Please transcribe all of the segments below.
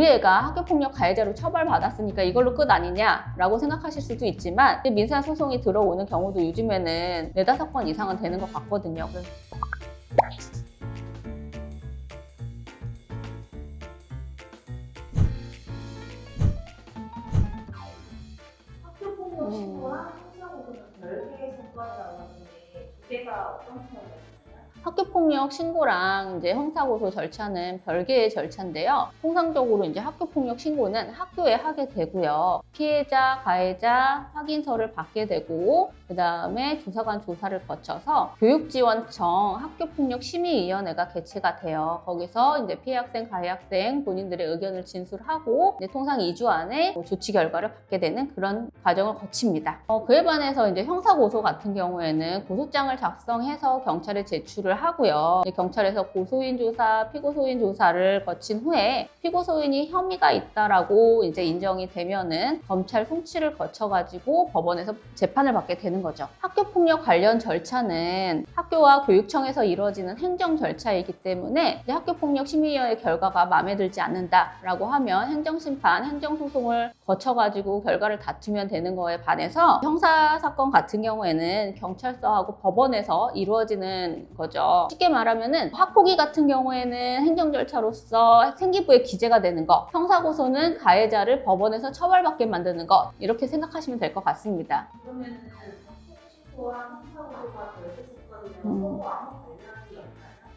우리 애가 학교폭력 가해자로 처벌받았으니까 이걸로 끝 아니냐라고 생각하실 수도 있지만 민사 소송이 들어오는 경우도 요즘에는 네다섯 건 이상은 되는 것 같거든요. 그래서 학교 폭력 음. 신고랑 형사고소는 별개의 사건이라고 하는데 두 개가 어떤 차이가 있나요? 학교폭력 신고랑 이제 형사고소 절차는 별개의 절차인데요. 통상적으로 이제 학교폭력 신고는 학교에 하게 되고요. 피해자, 가해자 확인서를 받게 되고, 그 다음에 조사관 조사를 거쳐서 교육지원청 학교폭력 심의위원회가 개최가 돼요. 거기서 이제 피해 학생, 가해 학생 본인들의 의견을 진술하고 이제 통상 2주 안에 뭐 조치 결과를 받게 되는 그런 과정을 거칩니다. 어, 그에 반해서 이제 형사고소 같은 경우에는 고소장을 작성해서 경찰에 제출을 하고요. 경찰에서 고소인 조사, 피고소인 조사를 거친 후에 피고소인이 혐의가 있다라고 이제 인정이 되면은 검찰 송치를 거쳐가지고 법원에서 재판을 받게 되는 거죠. 학교폭력 관련 절차는 학교와 교육청에서 이루어지는 행정 절차이기 때문에 학교폭력 심의위원회 결과가 마음에 들지 않는다라고 하면 행정심판, 행정소송을 거쳐가지고 결과를 다투면 되는 거에 반해서 형사 사건 같은 경우에는 경찰서하고 법원에서 이루어지는 거죠. 쉽게 말하면은 학폭위 같은 경우에는 행정 절차로서 생기부에 기재가 되는 거, 형사고소는 가해자를 법원에서 처벌받게 만드는 것 이렇게 생각하시면 될 것 같습니다. 그러면 은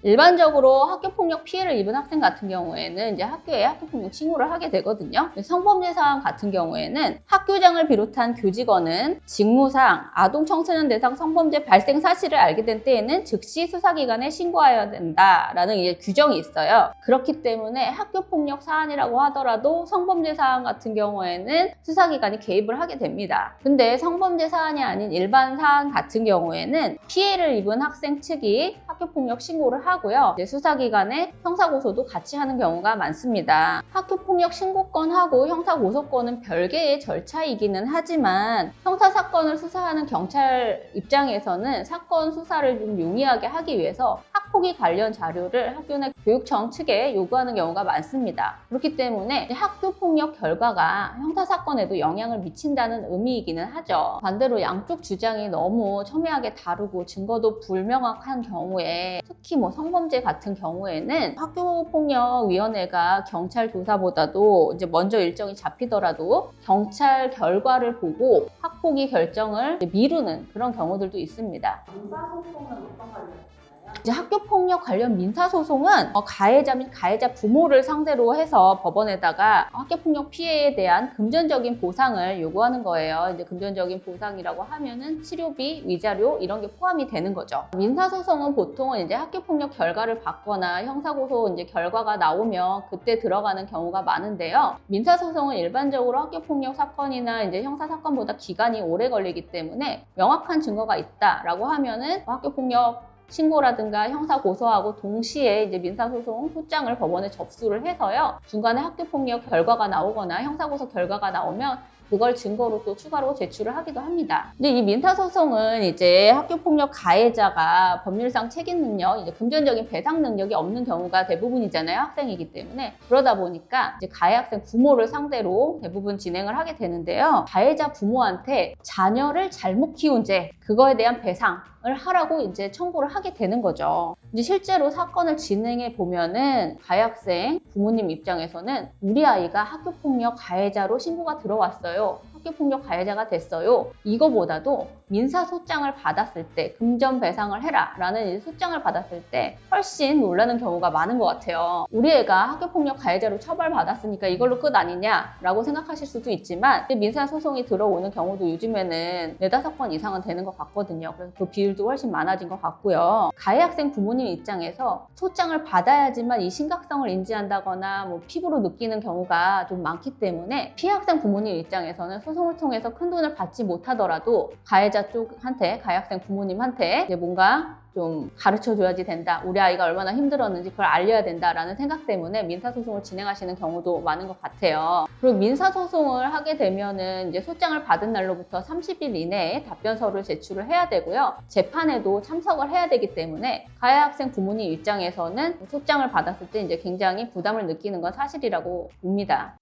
일반적으로 학교폭력 피해를 입은 학생 같은 경우에는 이제 학교에 학교폭력 신고를 하게 되거든요. 성범죄 사안 같은 경우에는 학교장을 비롯한 교직원은 직무상 아동 청소년 대상 성범죄 발생 사실을 알게 된 때에는 즉시 수사기관에 신고해야 된다라는 이제 규정이 있어요. 그렇기 때문에 학교폭력 사안이라고 하더라도 성범죄 사안 같은 경우에는 수사기관이 개입을 하게 됩니다. 근데 성범죄 사안이 아닌 일반 사안 같은 경우에는 피해를 입은 학생 측이 학교폭력 신고를 하 고요. 이제 수사기관에 형사고소도 같이 하는 경우가 많습니다. 학교폭력 신고권하고 형사고소권은 별개의 절차이기는 하지만 형사사건을 수사하는 경찰 입장에서는 사건 수사를 좀 용이하게 하기 위해서 학폭위 관련 자료를 학교나 교육청 측에 요구하는 경우가 많습니다. 그렇기 때문에 학교폭력 결과가 형사사건에도 영향을 미친다는 의미이기는 하죠. 반대로 양쪽 주장이 너무 첨예하게 다르고 증거도 불명확한 경우에 특히 뭐 성 범죄 같은 경우에는 학교폭력위원회가 경찰 조사보다도 이제 먼저 일정이 잡히더라도 경찰 결과를 보고 학폭위 결정을 미루는 그런 경우들도 있습니다. 민사소송은 어떤 관련 이제 학교 폭력 관련 민사 소송은 어, 가해자 및 가해자 부모를 상대로 해서 법원에다가 학교 폭력 피해에 대한 금전적인 보상을 요구하는 거예요. 이제 금전적인 보상이라고 하면은 치료비, 위자료 이런 게 포함이 되는 거죠. 민사 소송은 보통은 이제 학교 폭력 결과를 받거나 형사 고소 이제 결과가 나오면 그때 들어가는 경우가 많은데요. 민사 소송은 일반적으로 학교 폭력 사건이나 이제 형사 사건보다 기간이 오래 걸리기 때문에 명확한 증거가 있다라고 하면은 학교 폭력 신고라든가 형사 고소하고 동시에 이제 민사소송 소장을 법원에 접수를 해서요. 중간에 학교폭력 결과가 나오거나 형사고소 결과가 나오면 그걸 증거로 또 추가로 제출을 하기도 합니다. 근데 이 민사 소송은 이제 학교 폭력 가해자가 법률상 책임 능력, 이제 금전적인 배상 능력이 없는 경우가 대부분이잖아요. 학생이기 때문에. 그러다 보니까 이제 가해 학생 부모를 상대로 대부분 진행을 하게 되는데요. 가해자 부모한테 자녀를 잘못 키운 죄, 그거에 대한 배상, 을 하라고 이제 청구를 하게 되는 거죠. 이제 실제로 사건을 진행해 보면은 가해 학생 부모님 입장에서는 우리 아이가 학교 폭력 가해자로 신고가 들어왔어요. 학교폭력 가해자가 됐어요. 이거보다도 민사 소장을 받았을 때 금전 배상을 해라 라는 이 소장을 받았을 때 훨씬 놀라는 경우가 많은 것 같아요. 우리 애가 학교 폭력 가해자로 처벌받았으니까 이걸로 끝 아니냐 라고 생각하실 수도 있지만 민사 소송이 들어오는 경우도 요즘에는 네다섯 건 이상은 되는 것 같거든요. 그래서 그 비율도 훨씬 많아진 것 같고요. 가해 학생 부모님 입장에서 소장을 받아야지만 이 심각성을 인지한다거나 뭐 피부로 느끼는 경우가 좀 많기 때문에 피해 학생 부모님 입장에서는 소송을 통해서 큰 돈을 받지 못하더라도 가해자 쪽한테 가해 학생 부모님한테 이제 뭔가 좀 가르쳐 줘야지 된다. 우리 아이가 얼마나 힘들었는지 그걸 알려야 된다라는 생각 때문에 민사소송을 진행하시는 경우도 많은 것 같아요. 그리고 민사소송을 하게 되면은 이제 소장을 받은 날로부터 30일 이내에 답변서를 제출을 해야 되고요. 재판에도 참석을 해야 되기 때문에 가해 학생 부모님 입장에서는 소장을 받았을 때 이제 굉장히 부담을 느끼는 건 사실이라고 봅니다.